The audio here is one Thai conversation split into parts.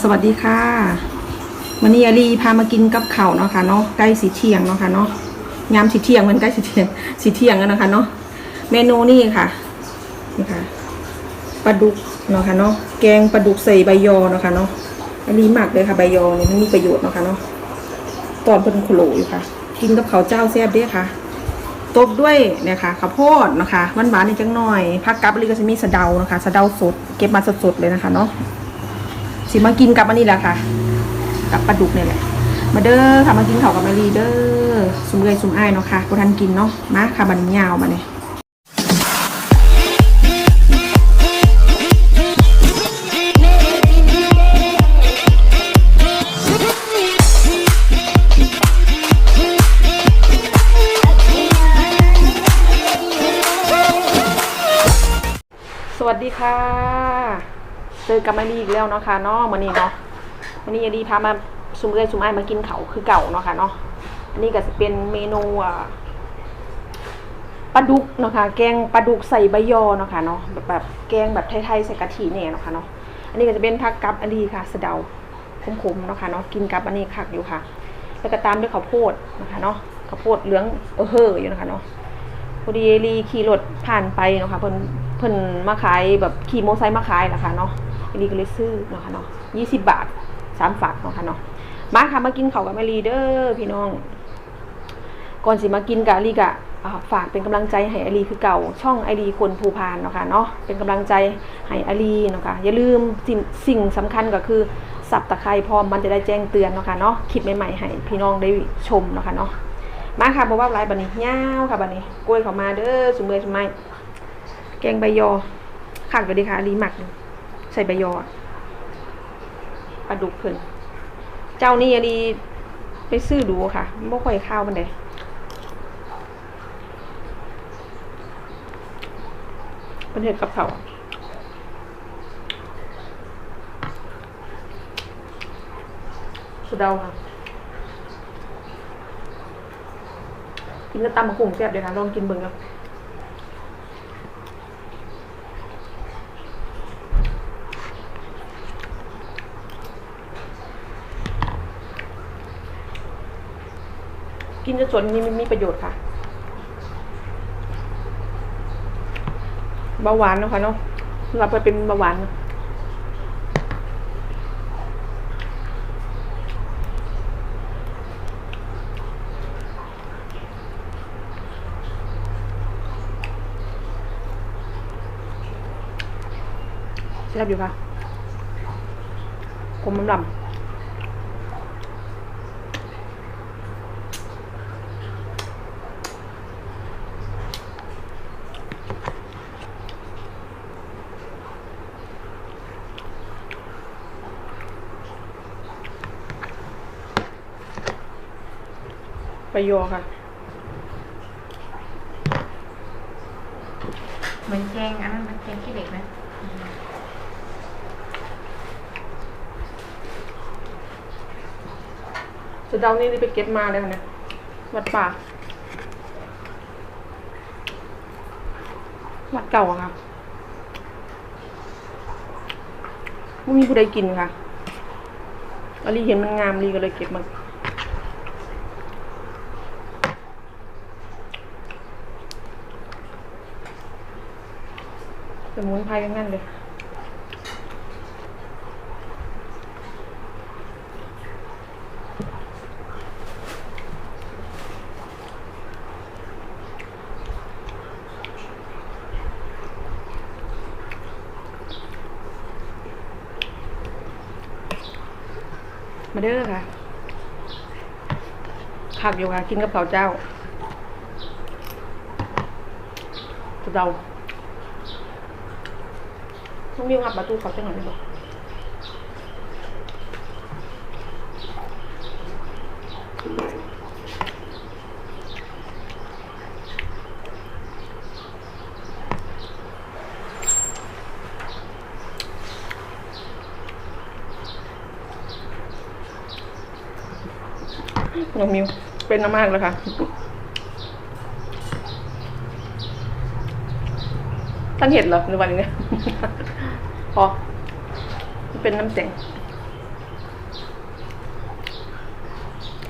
สวัสดีค่ะวันนี้อาลีพามากินกับเข้าเนาะค่ะเนาะใกล้สีเทียงเนาะค่ะเนาะยามสีเทียงมันใกล้สีเทียงสีเทียงแล้วนะคะเนาะเมนูนี่ค่ะนี่ค่ะปลาดุกเนาะค่ะเนาะแกงปลาดุกใส่ใบยอเนาะค่ะเนาะอาลีหมักเลยค่ะใบยอเนี่ยมันมีประโยชน์เนาะค่ะเนาะตอนเป็นโคลอยู่ค่ะ กินกับข้าวเจ้าแซ่บเด้ค่ะตบด้วยเนี่ยค่ะข้าวโพดนะคะหวานหวานๆนิดจังหน่อยผักกับอะไรก็จะมีสะเดานะคะสะเดาสดเก็บมาสดๆเลยนะคะเนาะ สิมากินกับอันนี้แหละค่ะ กับปลาดุกเนี่ยแหละ มาเด้อค่ะมากินข้าวกับมารีเด้อสุมเกยสุมอ้ายเนาะค่ะกูทันกินเนาะมาค่ะบันยาวมาเนี่ยสวัสดีค่ะ อกับมารีอีกแล้วเนาะค่ะเนาะวันนี้เนาะวันนี้ยายดีพามาซุมเอ้ยซุมไอ้ายมากินเขาคือเก่าเนาะค่ะเนาะอันนี้ก็จะเป็นเมนูอะปลาดุกเนาะค่ะแกงปลาดุกใส่ใบยอเนาะค่ะเนาะแบบแบบแกงแบบไทยๆใส่กะทิเนี่ยเนาะค่ะเนาะอันนี้ก็จะเป็นผักกับอันนี้ค่ะสะเดาขมๆเนาะค่ะเนาะกินกับอันนี้คักอยู่ค่ะ แล้วก็ตามด้วยข้าวโพดนะคะเนาะข้าวโพดเหลืองเออเฮ่ออยู่นะคะเนาะพอดียายลีขี่รถผ่านไปเนาะค่ะเพิ่นเพิ่นมาขายแบบขี่มอไซค์มาขายนะคะเนาะ ยายลีก็เลยซื้อเนาะค่ะเนาะยี่สิบบาทสามฝากเนาะค่ะเนาะมาค่ะมากินข้าวกับแมรีเดอร์พี่น้อง ก่อนสิมากินกับอาลีกะฝากเป็นกำลังใจให้อาลีคือเก่า ช่องไอดีคนภูพานเนาะค่ะเนาะเป็นกำลังใจให้อาลีเนาะค่ะอย่าลืมสิ่งสิ่งสำคัญก็คือสับตะไคร้พร้อมมันจะได้แจ้งเตือนเนาะค่ะเนาะคลิปใหม่ๆให้พี่น้องได้ชมเนาะค่ะเนาะมาค่ะเพราะว่าไลฟ์บันนี้ยาวค่ะบันนี้กล้วยเขามาเด้อสุเมยสุไมแกงใบยอขักไปดีค่ะอาลีหมัก ใส่ใบยอปลาดุกเพิ่นเจ้านี่อันนี้ไปซื้อดูค่ะไม่ค่อยข้าวมันเลยเป็นเห็ดกับเขาสุดเดาค่ะ กินกระตำมะขุ่งแซ่บเดี๋ยวนะลองกินเบิ่งกัน กินจะสนนี้มันมีประโยชน์ค่ะเบาหวานนะคะเนาะเราไปเป็นเบาหวานเนอะแซ่บอยู่ค่ะผมมันดำ ประโยชน์ค่ะ เหมือนแกงอันนั้นมันแกงขี้เหล็กนะสุดเดานี่นี่ไปเก็บมาเลยค่ะเนี่ยวัดป่าวัดเก่าอะค่ะไม่มีผู้ใดกินค่ะอลีเห็นมันงามลีก็เลยเก็บมัน สมุนไพรทั้งนั้นเลยมาเด้อค่ะขักอยู่ค่ะ กินกับข้าวเจ้าสุดเดา ต้องมีงับประตูเขาจังหน่อยได้บอกน้องมิวเป็นน้ำมากเลยค่ะ ท่านเห็นเหรอในวันนี้พอเป็นน้ำเสียง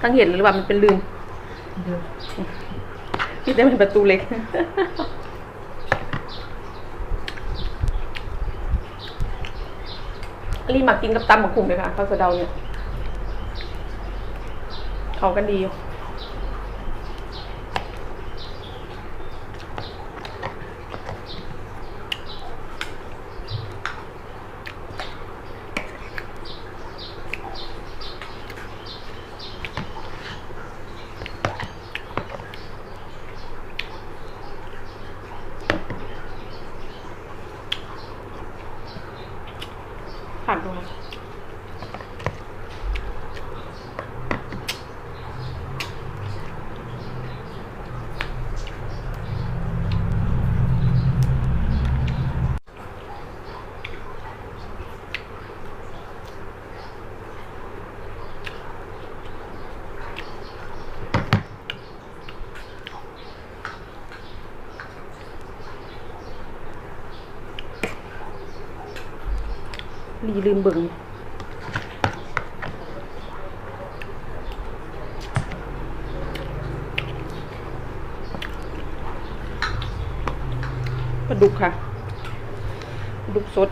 ท่านเห็นหรือว่ามันเป็นลืมพี่ได้เป็นประตูเล็กรีบมากินกับตำกักขุ่มเลยค่ะข้าวสะเดาเนี่ย เขากันดี อยู่ผ่ ลีลืมเบิ่งปลาดุกค่ะปลาดุกสด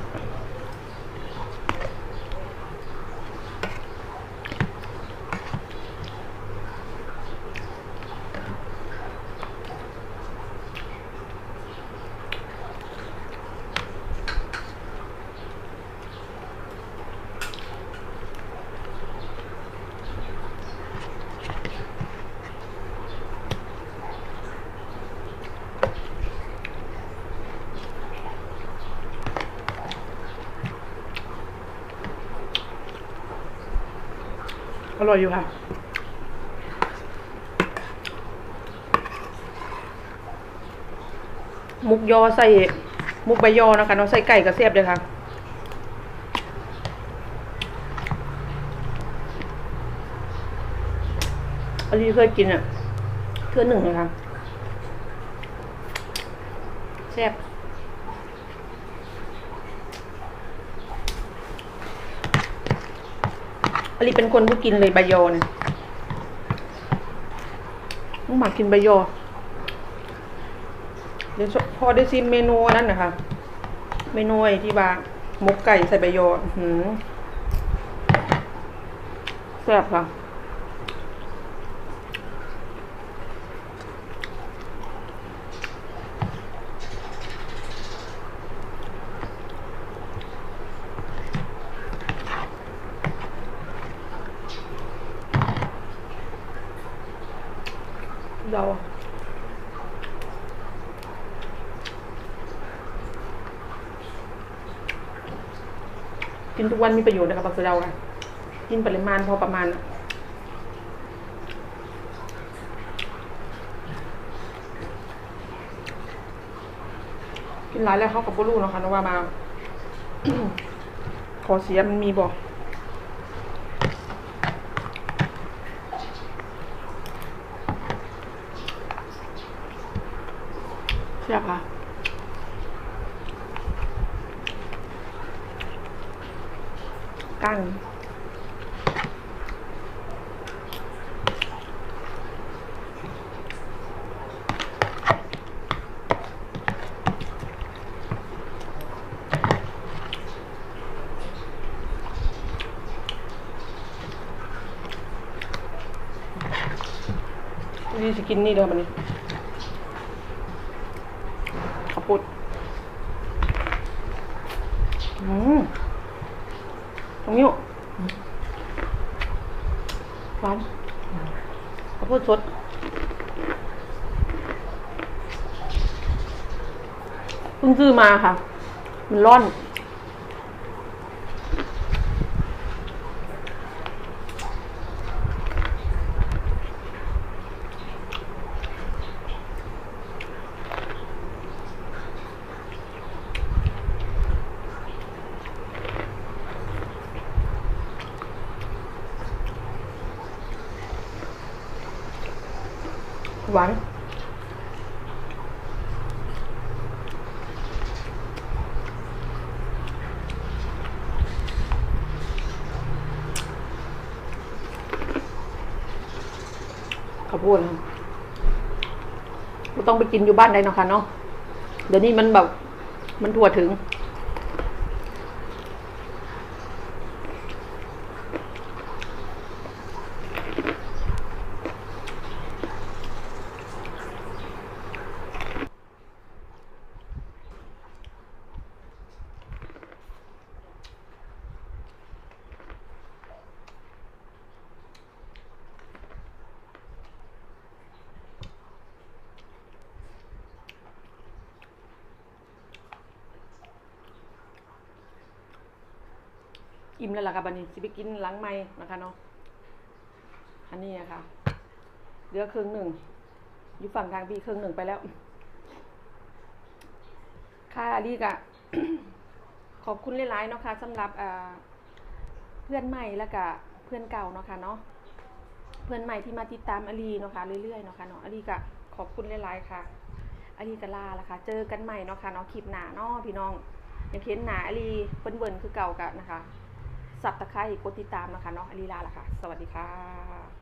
อร่อยอยู่ค่ะ มุกยอใส่มุกใบยอนะคะเนาะใส่ไก่กระเสียบเลยค่ะอันนี้เคยกินอะเทื่อหนึ่งเลยค่ะแซ่บ อลีเป็นคนผู้กินเลยใบยอเนี่ยมึงหมักกินใบยอ เดี๋ยวพอได้ชิมเมนูนั้นนะคะ เมนูที่ว่าหมกไก่ใส่ใบยอหือแซ่บค่ะ เรา กินทุกวันมีประโยชน์นะครับบักสะเดาค่ะกินปริมาณพอประมาณกินหลายแล้วเขากับบุรูเนาะค่ะนึกว่ามา ขอเสียมันมีบอกเสียค่ะ กั้งนี่จะกินนี่เด้อมันนี่ข้าวปุดอืม ตรงนี้หวานข้าวโพดสดเพิ่งซื้อมาค่ะ มันร่อน หวานข้าวโพดก็ต้องไปกินอยู่บ้านได้เนาะค่ะเนาะเดี๋ยวนี้มันแบบ มันทั่วถึง อิ่มแล้วล่ะค่ะบันนี้สิไปกินหล้างไม้นะคะเนาะอันนี้อะค่ะเหลือครึ่งหนึ่งอยู่ฝั่งทางพี่ครึ่งหนึ่งไปแล้ว ค่ะอลีกะขอบคุณหลายๆเนาะค่ะสำหรับเพื่อนใหม่แล้วก็เพื่อนเก่าเนาะค่ะเนาะเพื่อนใหม่ที่มาติดตามอลีเนาะค่ะเรื่อยๆเนาะค่ะเนาะอลีกะขอบคุณหลายๆค่ะอลีกะลาละค่ะ เจอกันใหม่เนาะค่ะเนาะคลิปหน้าเนาะพี่น้องอยากเห็นหน้าอลีเปิ้นๆคือเก่ากะนะคะ สับตะไคร้กดติดตามนะคะเนาะอลีลาล่ะค่ะ สวัสดีค่ะ